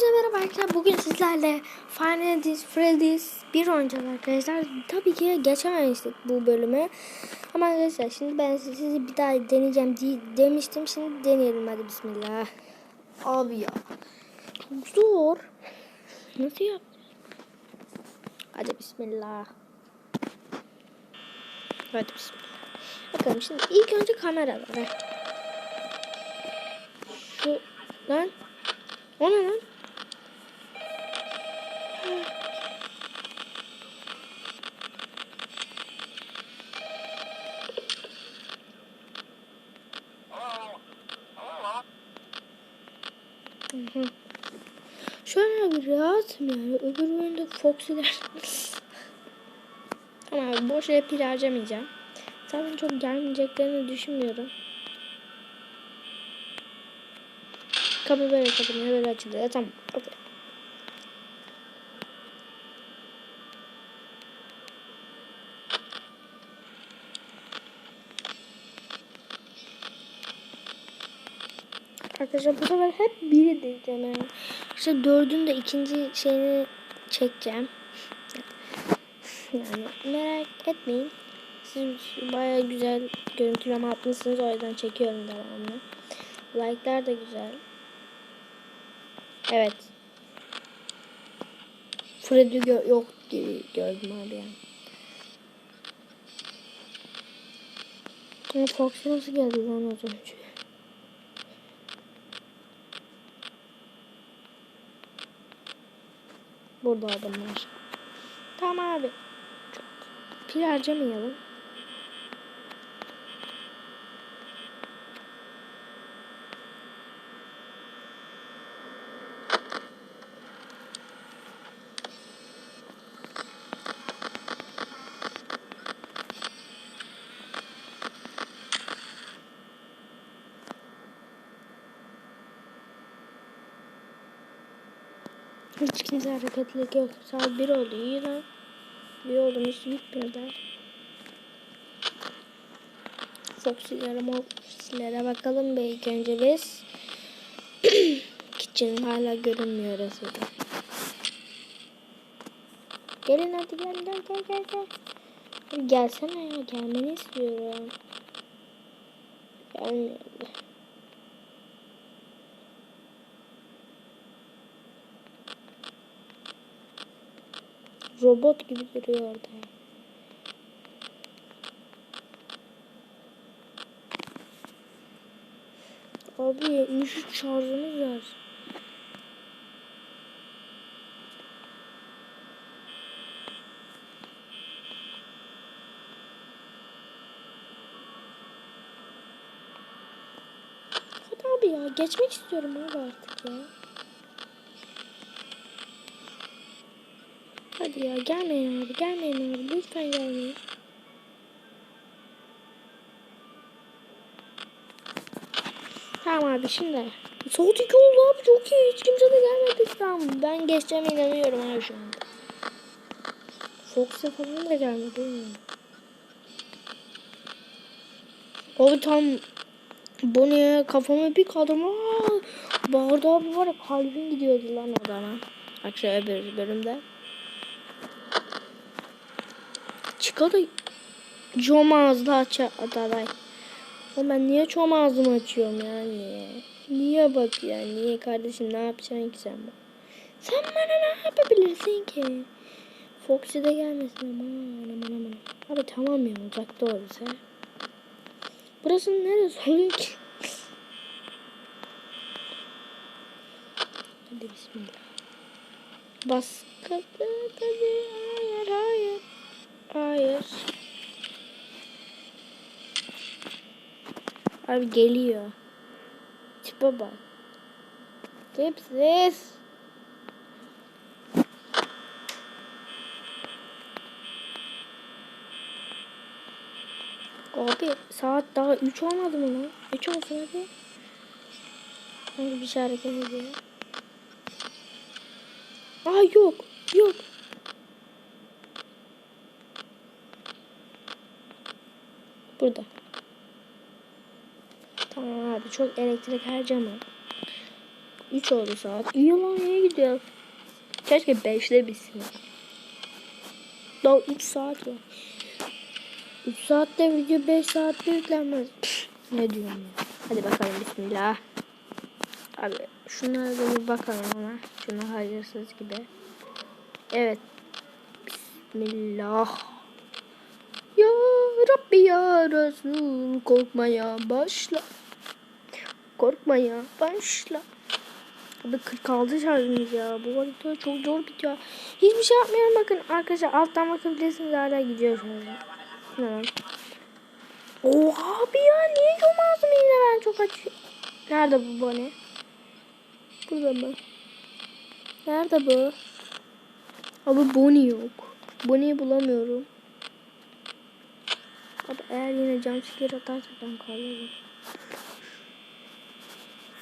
Hepinize merhaba arkadaşlar. Bugün sizlerle Final Fantasy Freddy's 1 oynayacağız arkadaşlar. Tabii ki geçememiştik bu bölümü. Ama arkadaşlar şimdi ben sizi bir daha deneyeceğim diye demiştim. Şimdi deneyelim hadi bismillah. Abi ya. Zor. Nasıl yap? Hadi bismillah. Hadi bismillah. Bakalım şimdi ilk önce kameralara. Şu lan. O ne lan? Hı hı. Şöyle bir rahatım yani. Öbür oyunda Foxy'ler. Ama boş yere harcamayacağım. Zaten çok gelmeyeceklerini düşünmüyorum. Kapı böyle kapanıyor böyle açılıyor. Tamam. Okay. Arkadaşlar bu sefer hep biri diyeceğim yani. İşte dördün de ikinci şeyini çekeceğim. Yani merak etmeyin. Siz baya güzel görüntüleme atmışsınız o yüzden çekiyorum devamlı. Like'lar da güzel. Evet. Freddy gö yok gibi gördüm abi yani. Ama Foxy nasıl geldi lan az önce? Burada adamlar. Tamam abi. Çok pil harcamayalım. Hiç kimse hareketlilik yok. Saat 1 oldu. İyi lan. 1 oldu. Hiç bitmiyor da. Foxy'lere Foxy'lere bakalım bir ilk önce biz. Kitchen hala görünmüyor orası. Gelin hadi gel gel gel gel gel. Gelsene ya gelmeni istiyorum. Gelmiyor. Robot gibi duruyor orada. Abi 73 şarjımız var. Hadi abi ya geçmek istiyorum abi artık ya. Hadi ya gelmeyin abi gelmeyin abi lütfen gelmeyin. Tamam abi şimdi. Saat 2 oldu abi çok iyi hiç kimse de gelmedi. Tamam ben geçeceğime inanıyorum abi şu anda. Fox'a falan da gelmedi. Abi tam bu ne kafama bir kadın bağırdı abi var ya kalbim gidiyordu lan odana. Şu öbür bölümde. Çıkar da cam ağzı aç adaday. Ama ben niye çom ağzımı açıyorum ya niye? Bak ya niye kardeşim ne yapacaksın ki sen bana? Sen bana ne yapabilirsin ki? Foxy de gelmesin aman aman aman. Abi tamam ya uzakta olursa. Burası neresi oluyor ki? Hadi bismillah. Bas kapı tabii hayır hayır. Hayır. Abi geliyor. Tipe bak. Tipsiz. Abi saat daha 3 olmadı mı lan? 3 olsun hadi. Hangi bir şey hareket ediyor? Aa yok. Yok. Burada. Tamam abi çok elektrik harcama. 3 oldu saat. İyi lan iyi gidiyor. Keşke 5'te bitsin. Daha 3 saat var. 3 saatte video 5 saatte yüklenmez. ne diyorum ya. Hadi bakalım bismillah. Abi şunlara da bir bakalım ona. Şunu hayırsız gibi. Evet. Bismillah. Ya Rabbi ya Resul korkmaya başla. Korkmaya başla. Abi 46 şarjımız ya. Bu harita çok zor bitiyor. Hiçbir şey yapmıyorum bakın. Arkadaşlar alttan bakabilirsiniz hala gidiyor şarjım. Ne? Oha abi ya niye yomazdım yine ben çok aç. Nerede bu bone? Burada mı? Nerede bu? Abi Bonnie yok. Bonnie'yi bulamıyorum. Abi eğer yine jumpscare atarsa ben kalırım.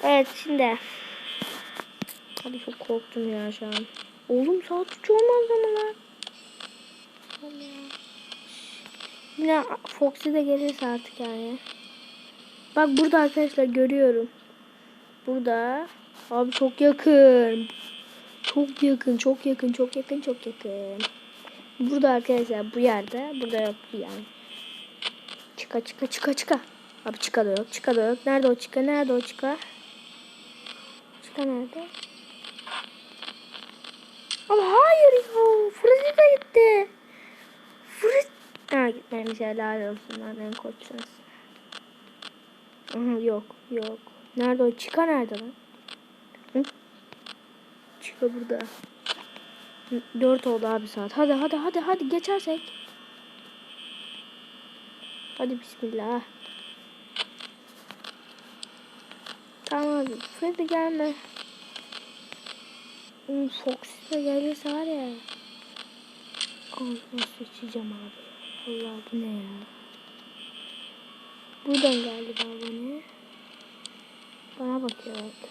Evet şimdi. Abi çok korktum ya şu an. Oğlum saat 3 olmaz mı lan? Yine Foxy de gelirse artık yani. Bak burada arkadaşlar görüyorum. Burada. Abi çok yakın. Çok yakın, çok yakın, çok yakın, çok yakın. Burada arkadaşlar bu yerde. Burada yok yani. Çıka çıka çıka çıka. Abi çıka da yok, çıka da yok. Nerede o çıka? Nerede o çıka? Çıka nerede? Ama hayır ya. Fırıncı da gitti. Fırıncı. Ha gitmemiş helal olsun. Nereden koçsunuz? Aha, yok yok. Nerede o? Çıka nerede lan? Hı? Çıka burada. Hı, Dört oldu abi saat. Hadi hadi hadi hadi geçersek. Hadi bismillah. Tamam abi. Freddy gelme. Hmm, Fox da gelirse var ya. Ağzına sıçacağım abi. Allah bu ne ya? Buradan geldi bana? Bana bakıyor bak.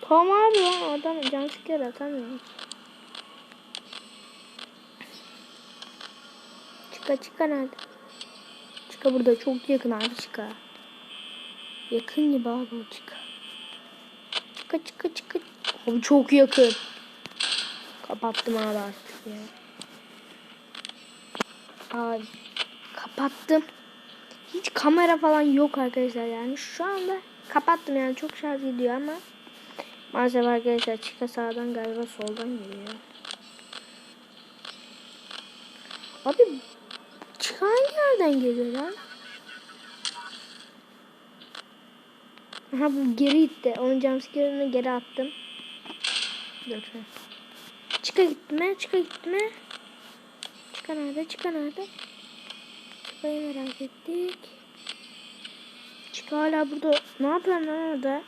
Tamam abi ya adam jumpscare atamıyor. Çıka çıka nerede? Çıka burada çok yakın abi çıka. Yakın gibi abi o çıka. Çıka çıka çıka. Abi çok yakın. Kapattım abi artık ya. Abi kapattım. Hiç kamera falan yok arkadaşlar yani şu anda kapattım yani çok şarj gidiyor ama maalesef arkadaşlar çıka sağdan galiba soldan geliyor. Abi çıka hangi yerden geliyor lan? Aha bu geri gitti. Onun jumpscare'ını geri attım. Dur. Çıka gitti mi? Çıka gitti mi? Çıka nerede? Çıka nerede? Çıkayı merak ettik. Çıka hala burada. Ne yapıyorsun lan orada?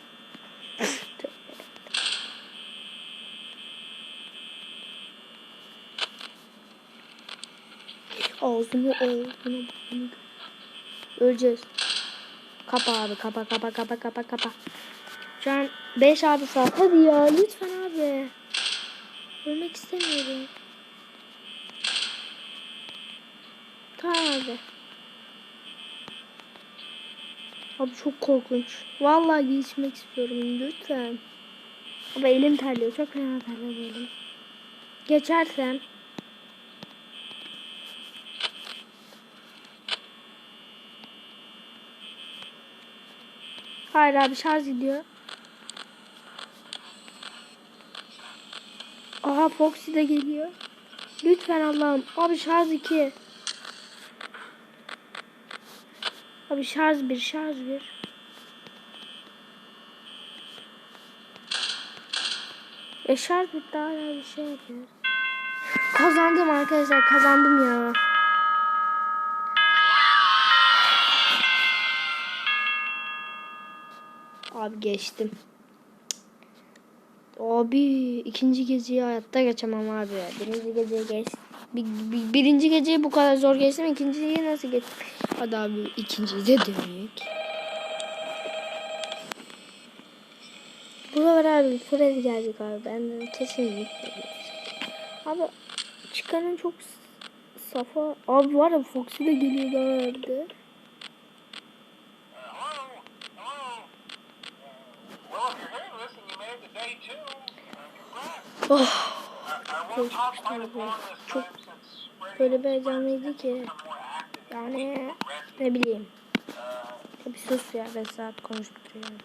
Ağzını ağzını. Öleceğiz. Kapa abi kapa kapa kapa kapa kapa. Şu an 5 abi saat. Hadi ya lütfen abi. Ölmek istemiyorum. Tamam abi. Abi çok korkunç. Vallahi geçmek istiyorum lütfen. Ama elim terliyor. Çok fena terliyor elim. Geçersem. Hayır abi şarj gidiyor. Aha Foxy de geliyor. Lütfen Allah'ım. Abi şarj 2. Abi şarj 1 şarj 1. E şarj bitti hala bir şey yapıyor. Kazandım arkadaşlar kazandım ya. Abi geçtim. Abi ikinci geceyi hayatta geçemem abi. Birinci geceyi geç. Bir, bir- birinci geceyi bu kadar zor geçtim. ikinciyi nasıl geç? Hadi abi ikinciyi de demek. Buralar abi Freddy gelecek abi. Benden kesinlikle gelecek. Abi çıkanın çok safa. Abi var ya Foxy de geliyor daha Oh. Çok, böyle bir heyecanlıydı ki. Yani ne bileyim. Ya bir sus ya 5 saat konuştuk yani.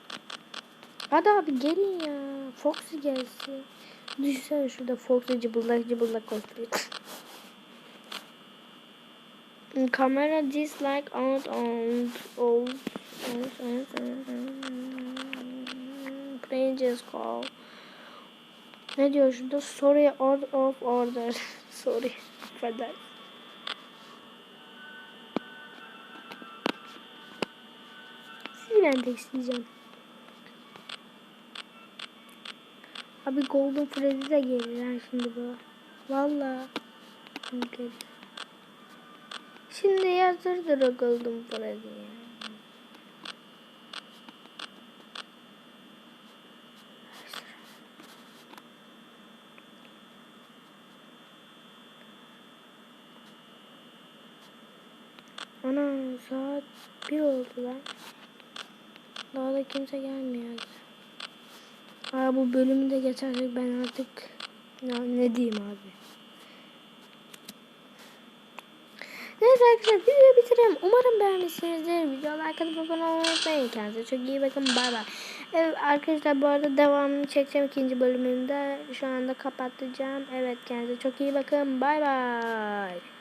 Hadi abi gelin ya. Foxy gelsin. Düşünsene şurada Foxy cıbıldak cıbıldak koşturuyor. Kamera dislike out on old Pages call. Ne diyor şurada? Sorry out of order. Sorry. Affedersin. Sizi ben tekstleyeceğim. Abi Golden Freddy de gelir ha şimdi bu. Valla. Şimdi yazdırdır o Golden Freddy'yi. Ana saat bir oldu lan. Daha da kimse gelmiyor. Aa bu bölümü de geçersek ben artık ya ne diyeyim abi. Neyse arkadaşlar videoyu bitireyim. Umarım beğenmişsinizdir. Video like atıp abone olmayı unutmayın. Kendinize çok iyi bakın. Bay bay. Evet arkadaşlar bu arada devamını çekeceğim ikinci bölümünde. Şu anda kapatacağım. Evet kendinize çok iyi bakın. Bay. Bay